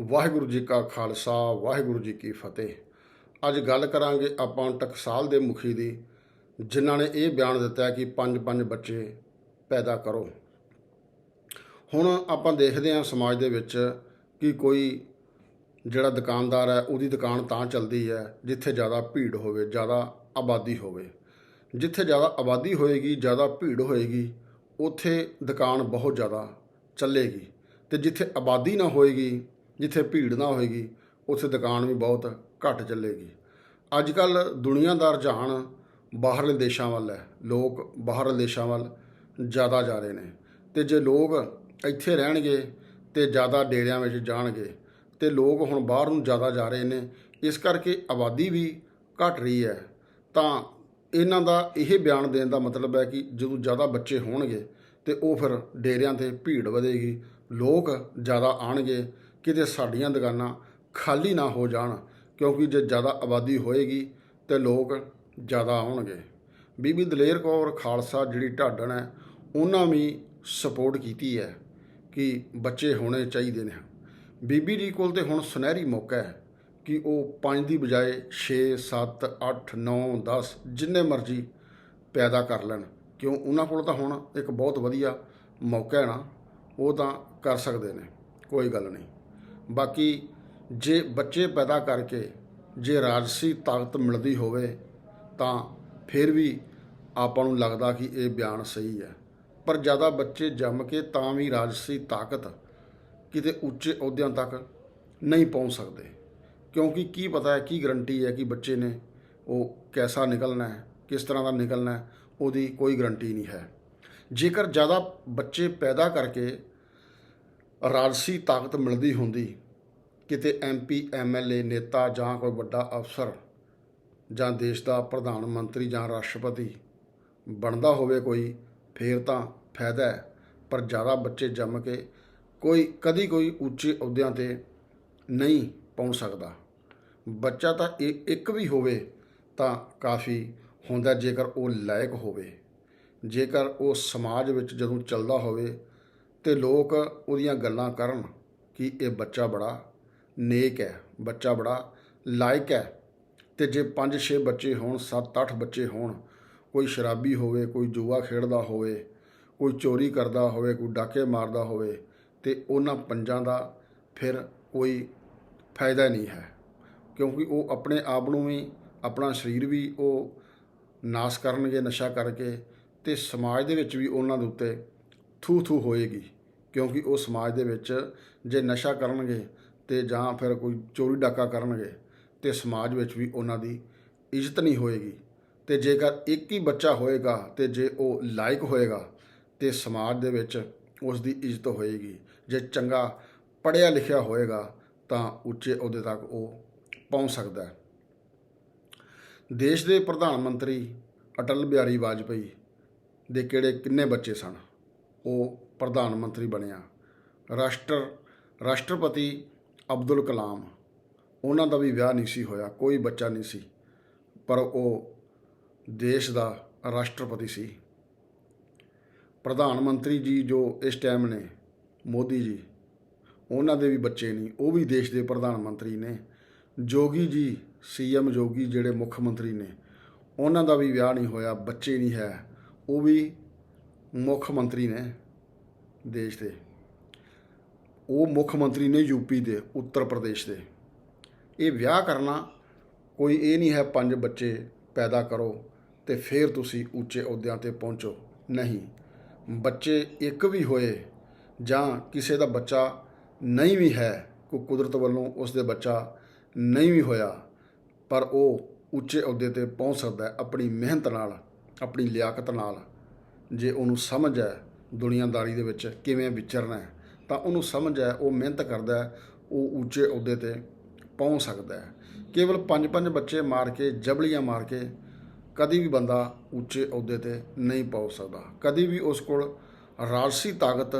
ਵਾਹਿਗੁਰੂ ਜੀ ਕਾ ਖਾਲਸਾ, ਵਾਹਿਗੁਰੂ ਜੀ ਕੀ ਫਤਿਹ। ਅੱਜ ਗੱਲ ਕਰਾਂਗੇ ਆਪਾਂ ਟਕਸਾਲ ਦੇ ਮੁਖੀ ਦੀ, ਜਿਨ੍ਹਾਂ ਨੇ ਇਹ ਬਿਆਨ ਦਿੱਤਾ ਕਿ ਪੰਜ ਪੰਜ ਬੱਚੇ ਪੈਦਾ ਕਰੋ। ਹੁਣ ਆਪਾਂ ਦੇਖਦੇ ਹਾਂ ਸਮਾਜ ਦੇ ਵਿੱਚ ਕਿ ਕੋਈ ਜਿਹੜਾ ਦੁਕਾਨਦਾਰ ਹੈ, ਉਹਦੀ ਦੁਕਾਨ ਤਾਂ ਚੱਲਦੀ ਹੈ ਜਿੱਥੇ ਜ਼ਿਆਦਾ ਭੀੜ ਹੋਵੇ, ਜ਼ਿਆਦਾ ਆਬਾਦੀ ਹੋਵੇ। ਜਿੱਥੇ ਜ਼ਿਆਦਾ ਆਬਾਦੀ ਹੋਏਗੀ, ਜ਼ਿਆਦਾ ਭੀੜ ਹੋਏਗੀ, ਉੱਥੇ ਦੁਕਾਨ ਬਹੁਤ ਜ਼ਿਆਦਾ ਚੱਲੇਗੀ। ਤੇ ਜਿੱਥੇ ਆਬਾਦੀ ਨਾ ਹੋਏਗੀ ਜਿੱਥੇ ਭੀੜ ਨਾ ਹੋਏਗੀ, ਉੱਥੇ ਦੁਕਾਨ ਵੀ ਬਹੁਤ ਘੱਟ ਚੱਲੇਗੀ। ਅੱਜ ਕੱਲ ਦੁਨੀਆ ਦਾ ਰੁਝਾਨ ਬਾਹਰਲੇ ਦੇਸ਼ਾਂ ਵੱਲ ਹੈ। ਲੋਕ ਬਾਹਰਲੇ ਦੇਸ਼ਾਂ ਵੱਲ ਜ਼ਿਆਦਾ ਜਾ ਰਹੇ ਨੇ। ਤੇ ਜੇ ਲੋਕ ਇੱਥੇ ਰਹਿਣਗੇ ਤੇ ਜ਼ਿਆਦਾ ਡੇਰਿਆਂ ਵਿੱਚ ਜਾਣਗੇ ਤੇ ਲੋਕ ਹੁਣ ਬਾਹਰ ਨੂੰ ਜ਼ਿਆਦਾ ਜਾ ਰਹੇ ਨੇ, ਇਸ ਕਰਕੇ ਆਬਾਦੀ ਵੀ ਘਟ ਰਹੀ ਹੈ। ਤਾਂ ਇਹਨਾਂ ਦਾ ਇਹ ਬਿਆਨ ਦੇਣ ਦਾ ਮਤਲਬ ਹੈ ਕਿ ਜਦੋਂ ਜ਼ਿਆਦਾ ਬੱਚੇ ਹੋਣਗੇ ਤੇ ਉਹ ਫਿਰ ਡੇਰਿਆਂ ਤੇ ਭੀੜ ਵਧੇਗੀ, ਲੋਕ ਜ਼ਿਆਦਾ ਆਣਗੇ ਕਿਤੇ ਸਾਡੀਆਂ ਦੁਕਾਨਾਂ ਖਾਲੀ ਨਾ ਹੋ ਜਾਣ, ਕਿਉਂਕਿ ਜੇ ਜ਼ਿਆਦਾ ਆਬਾਦੀ ਹੋਏਗੀ ਤੇ ਲੋਕ ਜ਼ਿਆਦਾ ਆਉਣਗੇ। ਬੀਬੀ ਦਲੇਰ ਕੌਰ ਖਾਲਸਾ ਜਿਹੜੀ ਢਾਡਣ ਹੈ, ਉਹਨਾਂ ਵੀ ਸਪੋਰਟ ਕੀਤੀ ਹੈ ਕਿ ਬੱਚੇ ਹੋਣੇ ਚਾਹੀਦੇ ਨੇ। ਬੀਬੀ ਜੀ ਕੋਲ ਤੇ ਹੁਣ ਸੁਨਹਿਰੀ ਮੌਕਾ ਹੈ ਕਿ ਉਹ 5 ਦੀ ਬਜਾਏ 6 7 8 9 10 ਜਿੰਨੇ ਮਰਜ਼ੀ ਪੈਦਾ ਕਰ ਲੈਣ। ਕਿਉਂ? ਉਹਨਾਂ ਕੋਲ ਤਾਂ ਹੁਣ ਇੱਕ ਬਹੁਤ ਵਧੀਆ ਮੌਕਾ ਹੈ ਨਾ, ਉਹ ਤਾਂ ਕਰ ਸਕਦੇ ਨੇ। ਕੋਈ ਗੱਲ ਨਹੀਂ। ਬਾਕੀ ਜੇ ਬੱਚੇ ਪੈਦਾ ਕਰਕੇ ਜੇ ਰਾਜਸੀ ਤਾਕਤ ਮਿਲਦੀ ਹੋਵੇ ਤਾਂ ਫਿਰ ਵੀ ਆਪਾਂ ਨੂੰ ਲੱਗਦਾ ਕਿ ਇਹ ਬਿਆਨ ਸਹੀ ਹੈ। ਪਰ ਜ਼ਿਆਦਾ ਬੱਚੇ ਜੰਮ ਕੇ ਤਾਂ ਵੀ ਰਾਜਸੀ ਤਾਕਤ ਕਿਤੇ ਉੱਚੇ ਅਹੁਦਿਆਂ ਤੱਕ ਨਹੀਂ ਪਹੁੰਚ ਸਕਦੇ। ਕਿਉਂਕਿ ਕੀ ਪਤਾ ਹੈ, ਕੀ ਗਰੰਟੀ ਹੈ ਕਿ ਬੱਚੇ ਨੇ ਉਹ ਕੈਸਾ ਨਿਕਲਣਾ ਹੈ, ਕਿਸ ਤਰ੍ਹਾਂ ਦਾ ਨਿਕਲਣਾ ਹੈ, ਉਹਦੀ ਕੋਈ ਗਰੰਟੀ ਨਹੀਂ ਹੈ। ਜੇਕਰ ਜ਼ਿਆਦਾ ਬੱਚੇ ਪੈਦਾ ਕਰਕੇ ਰਾਜਸੀ ਤਾਕਤ ਮਿਲਦੀ ਹੁੰਦੀ। ਕਿਤੇ ਐਮਪੀ ਐਮਐਲਏ ਨੇਤਾ ਜਾਂ ਕੋਈ ਵੱਡਾ ਅਫਸਰ ਜਾਂ ਦੇਸ਼ ਦਾ ਪ੍ਰਧਾਨ ਮੰਤਰੀ ਜਾਂ ਰਾਸ਼ਟਰਪਤੀ ਬਣਦਾ ਹੋਵੇ ਕੋਈ, ਫੇਰ ਤਾਂ ਫਾਇਦਾ ਹੈ। ਪਰ ਜ਼ਿਆਦਾ ਬੱਚੇ ਜੰਮ ਕੇ ਕੋਈ, ਕਦੀ ਕੋਈ ਉੱਚੇ ਅਹੁਦਿਆਂ ਤੇ ਨਹੀਂ ਪਹੁੰਚ ਸਕਦਾ। ਬੱਚਾ ਤਾਂ ਇ- ਇੱਕ ਵੀ ਹੋਵੇ ਤਾਂ ਕਾਫੀ ਹੁੰਦਾ ਜੇਕਰ ਉਹ ਲਾਇਕ ਹੋਵੇ। ਜੇਕਰ ਉਹ ਸਮਾਜ ਵਿੱਚ ਜਦੋਂ ਚੱਲਦਾ ਹੋਵੇ ਤੇ ਲੋਕ ਉਹਦੀਆਂ ਗੱਲਾਂ ਕਰਨ ਕਿ ਇਹ ਬੱਚਾ ਬੜਾ ਨੇਕ ਹੈ, ਬੱਚਾ ਬੜਾ ਲਾਇਕ ਹੈ ਤੇ ਜੇ 5-6 ਬੱਚੇ ਹੋਣ 7-8 ਬੱਚੇ ਹੋਣ, ਕੋਈ ਸ਼ਰਾਬੀ ਹੋਵੇ, ਕੋਈ ਜੂਆ ਖੇਡਦਾ ਹੋਵੇ, ਕੋਈ ਚੋਰੀ ਕਰਦਾ ਹੋਵੇ, ਕੋਈ ਡਾਕੇ ਮਾਰਦਾ ਹੋਵੇ ਤੇ ਉਹਨਾਂ ਪੰਜਾਂ ਦਾ ਫਿਰ ਕੋਈ ਫਾਇਦਾ ਨਹੀਂ ਹੈ। ਕਿਉਂਕਿ ਉਹ ਆਪਣੇ ਆਪ ਨੂੰ ਵੀ, ਆਪਣਾ ਸਰੀਰ ਵੀ ਉਹ ਨਾਸ ਕਰਨਗੇ, ਨਸ਼ਾ ਕਰਕੇ ਤੇ ਸਮਾਜ ਦੇ ਵਿੱਚ ਵੀ ਉਹਨਾਂ ਦੇ ਉੱਤੇ ਥੂ ਥੂ ਹੋਏਗੀ, ਕਿਉਂਕਿ ਉਹ ਸਮਾਜ ਦੇ ਵਿੱਚ ਜੇ ਨਸ਼ਾ ਕਰਨਗੇ ਤੇ ਜਾਂ ਫਿਰ ਕੋਈ ਚੋਰੀ ਡਾਕਾ ਕਰਨਗੇ, ਤੇ ਸਮਾਜ ਵਿੱਚ ਵੀ ਉਹਨਾਂ ਦੀ ਇੱਜ਼ਤ ਨਹੀਂ ਹੋਏਗੀ। ਤੇ ਜੇਕਰ ਇੱਕ ਹੀ ਬੱਚਾ ਹੋਏਗਾ ਤੇ ਜੇ ਉਹ ਲਾਇਕ ਹੋਏਗਾ, ਤੇ ਸਮਾਜ ਦੇ ਵਿੱਚ ਉਸ ਦੀ ਇੱਜ਼ਤ ਹੋਏਗੀ। ਜੇ ਚੰਗਾ ਪੜ੍ਹਿਆ ਲਿਖਿਆ ਹੋਏਗਾ, ਤਾਂ ਉੱਚੇ ਅਹੁਦੇ ਤੱਕ ਉਹ ਪਹੁੰਚ ਸਕਦਾ ਹੈ। ਦੇਸ਼ ਦੇ ਪ੍ਰਧਾਨ ਮੰਤਰੀ ਅਟਲ ਬਿਹਾਰੀ ਵਾਜਪੇਈ ਦੇ ਕਿਹੜੇ ਕਿੰਨੇ ਬੱਚੇ ਸਨ? ਉਹ ਪ੍ਰਧਾਨ ਮੰਤਰੀ ਬਣਿਆ। ਰਾਸ਼ਟਰ, ਰਾਸ਼ਟਰਪਤੀ ਅਬਦੁਲ ਕਲਾਮ। ਉਹਨਾਂ ਦਾ ਵੀ ਵਿਆਹ ਨਹੀਂ ਸੀ ਹੋਇਆ, ਕੋਈ ਬੱਚਾ ਨਹੀਂ ਸੀ, ਪਰ ਉਹ ਦੇਸ਼ ਦਾ ਰਾਸ਼ਟਰਪਤੀ ਸੀ। ਪ੍ਰਧਾਨ ਮੰਤਰੀ ਜੀ ਜੋ ਇਸ ਟਾਈਮ ਨੇ, ਮੋਦੀ ਜੀ, ਉਹਨਾਂ ਦੇ ਵੀ ਬੱਚੇ ਨਹੀਂ ਉਹ ਵੀ ਦੇਸ਼ ਦੇ ਪ੍ਰਧਾਨ ਮੰਤਰੀ ਨੇ। ਜੋਗੀ ਜੀ, ਸੀਐਮ ਜੋਗੀ ਜਿਹੜੇ ਮੁੱਖ ਮੰਤਰੀ ਨੇ, ਉਹਨਾਂ ਦਾ ਵੀ ਵਿਆਹ ਨਹੀਂ ਹੋਇਆ, ਬੱਚੇ ਨਹੀਂ ਹੈ, ਉਹ ਵੀ ਮੁੱਖ ਮੰਤਰੀ ਨੇ ਦੇਸ਼ ਦੇ। ਉਹ ਮੁੱਖ ਮੰਤਰੀ ਨੇ ਯੂਪੀ ਦੇ, ਉੱਤਰ ਪ੍ਰਦੇਸ਼ ਦੇ। ਇਹ ਵਿਆਹ ਕਰਨਾ ਕੋਈ ਇਹ ਨਹੀਂ ਹੈ ਪੰਜ ਬੱਚੇ ਪੈਦਾ ਕਰੋ ਤੇ ਫਿਰ ਤੁਸੀਂ ਉੱਚੇ ਅਹੁਦਿਆਂ ਤੇ ਪਹੁੰਚੋ। ਨਹੀਂ, ਬੱਚੇ ਇੱਕ ਵੀ ਹੋਏ ਜਾਂ ਕਿਸੇ ਦਾ ਬੱਚਾ ਨਹੀਂ ਵੀ ਹੈ ਕੋਈ ਕੁਦਰਤ ਵੱਲੋਂ ਉਸ ਦੇ ਬੱਚਾ ਨਹੀਂ ਵੀ ਹੋਇਆ, ਪਰ ਉਹ ਉੱਚੇ ਅਹੁਦੇ ਤੇ ਪਹੁੰਚ ਸਕਦਾ ਹੈ ਆਪਣੀ ਮਿਹਨਤ ਨਾਲ, ਆਪਣੀ ਲਿਆਕਤ ਨਾਲ। ਜੇ ਉਹਨੂੰ ਸਮਝ ਹੈ ਦੁਨੀਆਦਾਰੀ ਦੇ ਵਿੱਚ ਕਿਵੇਂ ਵਿਚਰਨਾ ਹੈ, ਤਾਂ ਉਹਨੂੰ ਸਮਝ ਹੈ, ਉਹ ਮਿਹਨਤ ਕਰਦਾ ਹੈ, ਉਹ ਉੱਚੇ ਅਹੁਦੇ ਤੇ ਪਹੁੰਚ ਸਕਦਾ ਹੈ। ਕੇਵਲ ਪੰਜ ਪੰਜ ਬੱਚੇ ਮਾਰ ਕੇ, ਜਬਲੀਆਂ ਮਾਰ ਕੇ ਕਦੀ ਵੀ ਬੰਦਾ ਉੱਚੇ ਅਹੁਦੇ ਤੇ ਨਹੀਂ ਪਹੁੰਚ ਸਕਦਾ। ਕਦੀ ਵੀ ਉਸ ਕੋਲ ਰਾਜਸੀ ਤਾਕਤ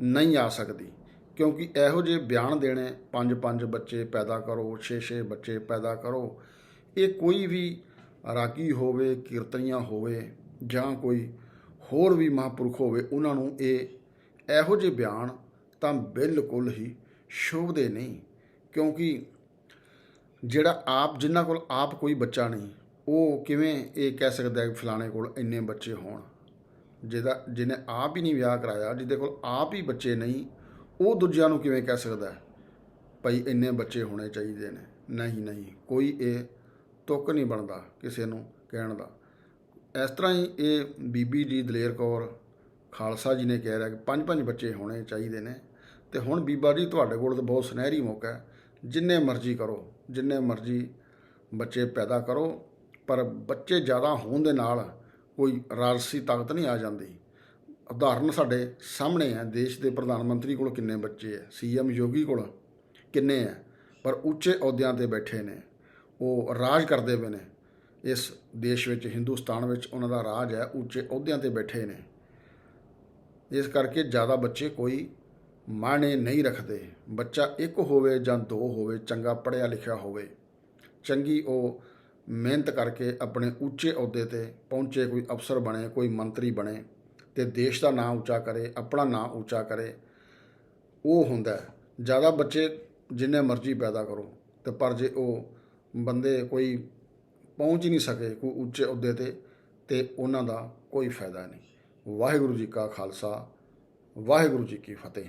ਨਹੀਂ ਆ ਸਕਦੀ, ਕਿਉਂਕਿ ਇਹੋ ਜਿਹੇ ਬਿਆਨ ਦੇਣੇ ਪੰਜ ਪੰਜ ਬੱਚੇ ਪੈਦਾ ਕਰੋ ਛੇ ਛੇ ਬੱਚੇ ਪੈਦਾ ਕਰੋ, ਇਹ ਕੋਈ ਵੀ ਰਾਗੀ ਹੋਵੇ, ਕੀਰਤਨੀਆ ਹੋਵੇ ਜਾਂ ਕੋਈ ਹੋਰ ਵੀ ਮਹਾਂਪੁਰਖ ਹੋਵੇ, ਉਹਨਾਂ ਨੂੰ ਇਹ ਇਹੋ ਜਿਹੇ ਬਿਆਨ ਤਾਂ ਬਿਲਕੁਲ ਹੀ ਸ਼ੋਭਦੇ ਨਹੀਂ। ਕਿਉਂਕਿ ਜਿਹੜਾ ਆਪ, ਜਿਨ੍ਹਾਂ ਕੋਲ ਆਪ ਕੋਈ ਬੱਚਾ ਨਹੀਂ, ਉਹ ਕਿਵੇਂ ਇਹ ਕਹਿ ਸਕਦਾ ਹੈ ਫਲਾਣੇ ਕੋਲ ਇੰਨੇ ਬੱਚੇ ਹੋਣ? ਜਿਹਦਾ, ਜਿਹਨੇ ਆਪ ਹੀ ਨਹੀਂ ਵਿਆਹ ਕਰਾਇਆ, ਜਿਹਦੇ ਕੋਲ ਆਪ ਹੀ ਬੱਚੇ ਨਹੀਂ, ਉਹ ਦੂਜਿਆਂ ਨੂੰ ਕਿਵੇਂ ਕਹਿ ਸਕਦਾ ਭਾਈ ਇੰਨੇ ਬੱਚੇ ਹੋਣੇ ਚਾਹੀਦੇ ਨੇ? ਨਹੀਂ ਨਹੀਂ, ਕੋਈ ਇਹ ਤੁੱਕ ਨਹੀਂ ਬਣਦਾ ਕਿਸੇ ਨੂੰ ਕਹਿਣ ਦਾ। ਇਸ ਤਰ੍ਹਾਂ ਹੀ ਇਹ ਬੀਬੀ ਜੀ ਦਲੇਰ ਕੌਰ ਖਾਲਸਾ ਜੀ ਨੇ ਕਹਿ ਰਿਹਾ ਕਿ ਪੰਜ ਪੰਜ ਬੱਚੇ ਹੋਣੇ ਚਾਹੀਦੇ ਨੇ। ਤੇ ਹੁਣ ਬੀਬਾ ਜੀ ਤੁਹਾਡੇ ਕੋਲ ਤਾਂ ਬਹੁਤ ਸੁਨਹਿਰੀ ਮੌਕਾ ਹੈ। ਜਿੰਨੇ ਮਰਜ਼ੀ ਕਰੋ, ਜਿੰਨੇ ਮਰਜ਼ੀ ਬੱਚੇ ਪੈਦਾ ਕਰੋ, ਪਰ ਬੱਚੇ ਜ਼ਿਆਦਾ ਹੋਣ ਦੇ ਨਾਲ ਕੋਈ ਰਾਜਸੀ ਤਾਕਤ ਨਹੀਂ ਆ ਜਾਂਦੀ। ਉਦਾਹਰਨ ਸਾਡੇ ਸਾਹਮਣੇ ਹੈ, ਦੇਸ਼ ਦੇ ਪ੍ਰਧਾਨ ਮੰਤਰੀ ਕੋਲ ਕਿੰਨੇ ਬੱਚੇ ਹੈ ਸੀਐਮ ਯੋਗੀ ਕੋਲ ਕਿੰਨੇ ਹੈ, ਪਰ ਉੱਚੇ ਅਹੁਦਿਆਂ ਤੇ ਬੈਠੇ ਨੇ। ਉਹ ਰਾਜ ਕਰਦੇ ਪਏ ਨੇ। ਇਸ ਦੇਸ਼ ਵਿੱਚ, ਹਿੰਦੁਸਤਾਨ ਵਿੱਚ ਉਹਨਾਂ ਦਾ ਰਾਜ ਹੈ, ਉੱਚੇ ਅਹੁਦਿਆਂ ਤੇ ਬੈਠੇ ਨੇ। ਇਸ ਕਰਕੇ ਜ਼ਿਆਦਾ ਬੱਚੇ ਕੋਈ ਮਾਣੇ ਨਹੀਂ ਰੱਖਦੇ। ਬੱਚਾ ਇੱਕ ਹੋਵੇ ਜਾਂ ਦੋ ਹੋਵੇ, ਚੰਗਾ ਪੜ੍ਹਿਆ ਲਿਖਿਆ ਹੋਵੇ, ਚੰਗੀ ਉਹ ਮਿਹਨਤ ਕਰਕੇ ਆਪਣੇ ਉੱਚੇ ਅਹੁਦੇ ਤੇ ਪਹੁੰਚੇ, ਕੋਈ ਅਫਸਰ ਬਣੇ, ਕੋਈ ਮੰਤਰੀ ਬਣੇ, ਤੇ ਦੇਸ਼ ਦਾ ਨਾਂ ਉੱਚਾ ਕਰੇ, ਆਪਣਾ ਨਾਂ ਉੱਚਾ ਕਰੇ, ਉਹ ਹੁੰਦਾ ਜ਼ਿਆਦਾ ਬੱਚੇ ਜਿੰਨੇ ਮਰਜ਼ੀ ਪੈਦਾ ਕਰੋ, ਤੇ ਪਰ ਜੇ ਉਹ ਬੰਦੇ ਕੋਈ ਪਹੁੰਚ ਹੀ ਨਹੀਂ ਸਕੇ ਕੋਈ ਉੱਚੇ ਅਹੁਦੇ ਤੇ ਤੇ ਉਹਨਾਂ ਦਾ ਕੋਈ ਫਾਇਦਾ ਨਹੀਂ। ਵਾਹਿਗੁਰੂ ਜੀ ਕਾ ਖਾਲਸਾ, ਵਾਹਿਗੁਰੂ ਜੀ ਕੀ ਫਤਿਹ।